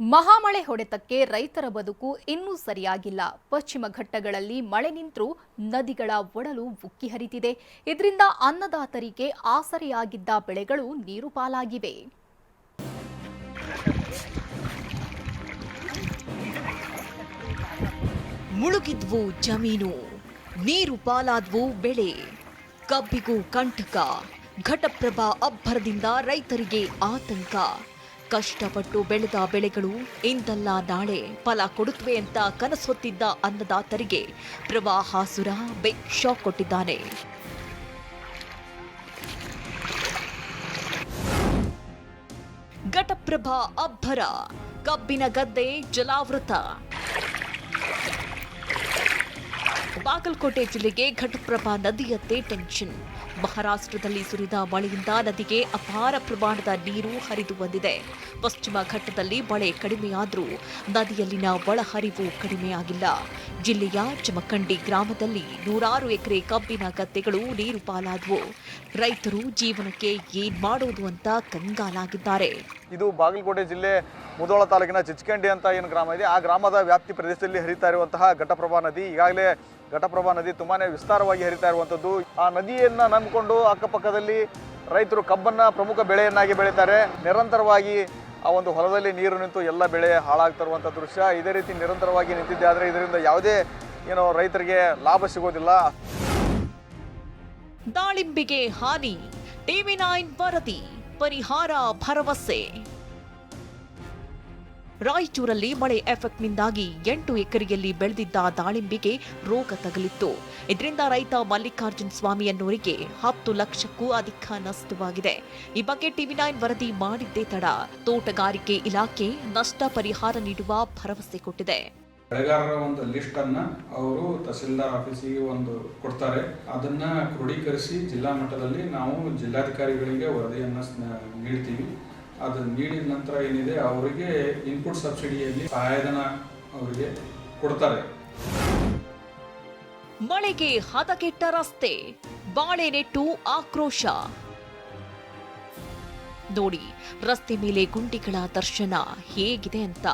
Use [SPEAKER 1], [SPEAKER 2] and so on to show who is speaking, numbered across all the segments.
[SPEAKER 1] ಮಹಾಮಳೆ ಹೊಡೆತಕ್ಕೆ ರೈತರ ಬದುಕು ಇನ್ನೂ ಸರಿಯಾಗಿಲ್ಲ. ಪಶ್ಚಿಮ ಘಟ್ಟಗಳಲ್ಲಿ ಮಳೆ ನಿಂತರೂ ನದಿಗಳ ಒಡಲು ಉಕ್ಕಿ ಹರಿತಿದೆ. ಇದರಿಂದ ಅನ್ನದಾತರಿಗೆ ಆಸರೆಯಾಗಿದ್ದ ಬೆಳೆಗಳು ನೀರು ಪಾಲಾಗಿವೆ.
[SPEAKER 2] ಮುಳುಗಿದ್ವು ಜಮೀನು, ನೀರು ಪಾಲಾದ್ವು ಬೆಳೆ. ಕಬ್ಬಿಗೂ ಕಂಟಕ, ಘಟಪ್ರಭಾ ಅಬ್ಬರದಿಂದ ರೈತರಿಗೆ ಆತಂಕ. ಕಷ್ಟಪಟ್ಟು ಬೆಳೆದ ಬೆಳೆಗಳು ಇಂದಲ್ಲ ನಾಳೆ ಫಲ ಕೊಡುತ್ತವೆ ಅಂತ ಕನಸೊತ್ತಿದ್ದ ಅನ್ನದಾತರಿಗೆ ಪ್ರವಾಹಾಸುರ ಬೆಕ್ ಶಾಕ್ ಕೊಟ್ಟಿದ್ದಾನೆ. ಘಟಪ್ರಭಾ ಅಬ್ಬರ ಕಬ್ಬಿನ ಗದ್ದೆ ಜಲಾವೃತ. ಬಾಗಲಕೋಟೆ ಜಿಲ್ಲೆಗೆ ಘಟಪ್ರಭಾ ನದಿಯತ್ತೆ ಟೆನ್ಷನ್. ಮಹಾರಾಷ್ಟ್ರದಲ್ಲಿ ಸುರಿದ ಮಳೆಯಿಂದ ನದಿಗೆ ಅಪಾರ ಪ್ರಮಾಣದ ನೀರು ಹರಿದು ಬಂದಿದೆ. ಪಶ್ಚಿಮ ಘಟ್ಟದಲ್ಲಿ ಮಳೆ ಕಡಿಮೆಯಾದರೂ ನದಿಯಲ್ಲಿನ ಒಳಹರಿವು ಕಡಿಮೆಯಾಗಿಲ್ಲ. ಜಿಲ್ಲೆಯ ಚಮಕಂಡಿ ಗ್ರಾಮದಲ್ಲಿ ನೂರಾರು ಎಕರೆ ಕಬ್ಬಿನ ಗದ್ದೆಗಳು ನೀರು ಪಾಲಾದವು. ರೈತರು ಜೀವನಕ್ಕೆ ಏನ್ ಮಾಡೋದು ಅಂತ ಕಂಗಾಲಾಗಿದ್ದಾರೆ.
[SPEAKER 3] ಇದು ಬಾಗಲಕೋಟೆ ಜಿಲ್ಲೆ ಮುಧೋಳ ತಾಲೂಕಿನ ಚಿಚ್ಕಂಡಿ ಅಂತ ಏನು ಗ್ರಾಮ ಇದೆ. ಆ ಗ್ರಾಮದ ವ್ಯಾಪ್ತಿ ಪ್ರದೇಶದಲ್ಲಿ ಹರಿತಾ ಇರುವಂತಹ ಘಟಪ್ರಭಾ ನದಿ ಈಗಾಗಲೇ ಘಟಪ್ರಭಾ ನದಿ ತುಂಬಾನೇ ವಿಸ್ತಾರವಾಗಿ ಹರಿತಾ ಇರುವಂಥದ್ದು ಆ ನದಿಯನ್ನು ನಂಬಿಕೊಂಡು ಅಕ್ಕಪಕ್ಕದಲ್ಲಿ ರೈತರು ಕಬ್ಬನ್ನ ಪ್ರಮುಖ ಬೆಳೆಯನ್ನಾಗಿ ಬೆಳೀತಾರೆ. ನಿರಂತರವಾಗಿ ಆ ಒಂದು ಹೊಲದಲ್ಲಿ ನೀರು ನಿಂತು ಎಲ್ಲ ಬೆಳೆ ಹಾಳಾಗ್ತಿರುವಂಥ ದೃಶ್ಯ. ಇದೇ ರೀತಿ ನಿರಂತರವಾಗಿ ನಿಂತಿದ್ದೆ ಆದರೆ ಇದರಿಂದ ಯಾವುದೇ, ಏನೋ, ರೈತರಿಗೆ ಲಾಭ ಸಿಗೋದಿಲ್ಲ.
[SPEAKER 2] ದಾಳಿಂಬಿಗೆ ಹಾನಿ. ಟಿವಿ ನೈನ್ ವರದಿ. ಪರಿಹಾರ ಭರವಸೆ. ರಾಯಚೂರಲ್ಲಿ ಮಳೆ ಎಫೆಕ್ಟ್ನಿಂದಾಗಿ ಎಂಟು ಎಕರೆಯಲ್ಲಿ ಬೆಳೆದಿದ್ದ ದಾಳಿಂಬೆಗೆ ರೋಗ ತಗಲಿತ್ತು. ಇದರಿಂದ ರೈತ ಮಲ್ಲಿಕಾರ್ಜುನ್ ಸ್ವಾಮಿ ಅನ್ನೋರಿಗೆ ಹತ್ತು ಲಕ್ಷಕ್ಕೂ ಅಧಿಕ ನಷ್ಟವಾಗಿದೆ. ಈ ಬಗ್ಗೆ ಟಿವಿ ನೈನ್ ವರದಿ ಮಾಡಿದ್ದೇ ತಡ. ತೋಟಗಾರಿಕೆ ಇಲಾಖೆ ನಷ್ಟ ಪರಿಹಾರ ನೀಡುವ ಭರವಸೆ ಕೊಟ್ಟಿದೆ.
[SPEAKER 4] ಬೆಳೆಗಾರರ ಒಂದು ಲಿಸ್ಟ್ ಅನ್ನ ಅವರು ತಹಸೀಲ್ದಾರ್ ಆಫೀಸಿಗೆ ಒಂದು ಕೊಡ್ತಾರೆ. ಅದನ್ನ ಕ್ರೋಢೀಕರಿಸಿ ಜಿಲ್ಲಾ ಮಟ್ಟದಲ್ಲಿ ನಾವು ಜಿಲ್ಲಾಧಿಕಾರಿಗಳಿಗೆ ವರದಿಯನ್ನ ನೀಡ್ತೀವಿ. ಅದು ನೀಡಿದ ನಂತರ ಏನಿದೆ, ಅವರಿಗೆ ಇನ್ಪುಟ್ ಸಬ್ಸಿಡಿಯಲ್ಲಿ ಸಹಾಯಧನ ಅವರಿಗೆ ಕೊಡ್ತಾರೆ.
[SPEAKER 2] ಮಳೆಗೆ ಹದಗೆಟ್ಟ ರಸ್ತೆ ಬಾಳೆ ನೆಟ್ಟು ಆಕ್ರೋಶ. ನೋಡಿ, ರಸ್ತೆ ಮೇಲೆ ಗುಂಡಿಗಳ ದರ್ಶನ ಹೇಗಿದೆ ಅಂತ.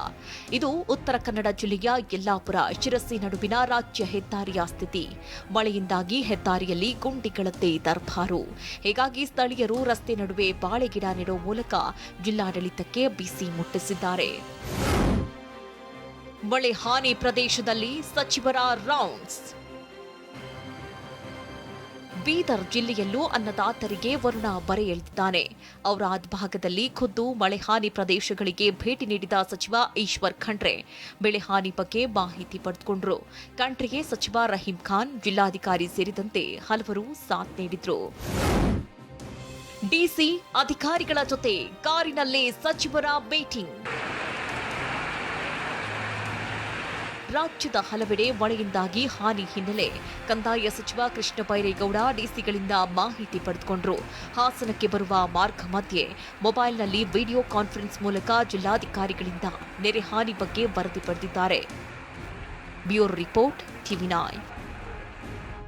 [SPEAKER 2] ಇದು ಉತ್ತರ ಕನ್ನಡ ಜಿಲ್ಲೆಯ ಯಲ್ಲಾಪುರ ಶಿರಸಿ ನಡುವಿನ ರಾಜ್ಯ ಹೆದ್ದಾರಿಯ ಸ್ಥಿತಿ. ಮಳೆಯಿಂದಾಗಿ ಹೆದ್ದಾರಿಯಲ್ಲಿ ಗುಂಡಿಗಳದ್ದೇ ದರ್ಬಾರು. ಹೀಗಾಗಿ ಸ್ಥಳೀಯರು ರಸ್ತೆ ನಡುವೆ ಬಾಳೆಗಿಡ ನೆಡುವ ಮೂಲಕ ಜಿಲ್ಲಾಡಳಿತಕ್ಕೆ ಬಿಸಿ ಮುಟ್ಟಿಸಿದ್ದಾರೆ. ಮಳೆ ಹಾನಿ ಪ್ರದೇಶದಲ್ಲಿ ಸಚಿವರ ರೌಂಡ್ಸ್ ಬೀದರ್ ಜಿಲ್ಲೆಯಲ್ಲೂ ಅನ್ನದಾತರಿಗೆ ವರುಣ ಬರೆ ಎಳೆದಿದ್ದಾನೆ ಭಾಗದಲ್ಲಿ ಖುದ್ದು ಮಳೆಹಾನಿ ಪ್ರದೇಶಗಳಿಗೆ ಭೇಟಿ ನೀಡಿದ ಸಚಿವ ಈಶ್ವರ್ ಖಂಡ್ರೆ. ಬೆಳೆಹಾನಿ ಬಗ್ಗೆ ಮಾಹಿತಿ ಪಡೆದುಕೊಂಡ್ರು. ಖಂಡ್ರೆಗೆ ಸಚಿವ ರಹೀಂ ಖಾನ್, ಜಿಲ್ಲಾಧಿಕಾರಿ ಸೇರಿದಂತೆ ಹಲವರು ಸಾಥ್ ನೀಡಿದ್ರು. ಡಿಸಿ ಅಧಿಕಾರಿಗಳ ಜೊತೆ ಕಾರಿನಲ್ಲೇ ಸಚಿವರ ಮೀಟಿಂಗ್. ರಾಜ್ಯದ ಹಲವೆಡೆ ಮಳೆಯಿಂದಾಗಿ ಹಾನಿ ಹಿನ್ನೆಲೆ. ಕಂದಾಯ ಸಚಿವ ಕೃಷ್ಣ ಬೈರೇಗೌಡ ಡಿಸಿಗಳಿಂದ ಮಾಹಿತಿ ಪಡೆದುಕೊಂಡರು. ಹಾಸನಕ್ಕೆ ಬರುವ ಮಾರ್ಗ ಮಧ್ಯೆ ಮೊಬೈಲ್ನಲ್ಲಿ ವಿಡಿಯೋ ಕಾನ್ಫರೆನ್ಸ್ ಮೂಲಕ ಜಿಲ್ಲಾಧಿಕಾರಿಗಳಿಂದ ನೆರೆ ಹಾನಿ ಬಗ್ಗೆ ವರದಿ ಪಡೆದಿದ್ದಾರೆ. Bureau report, TV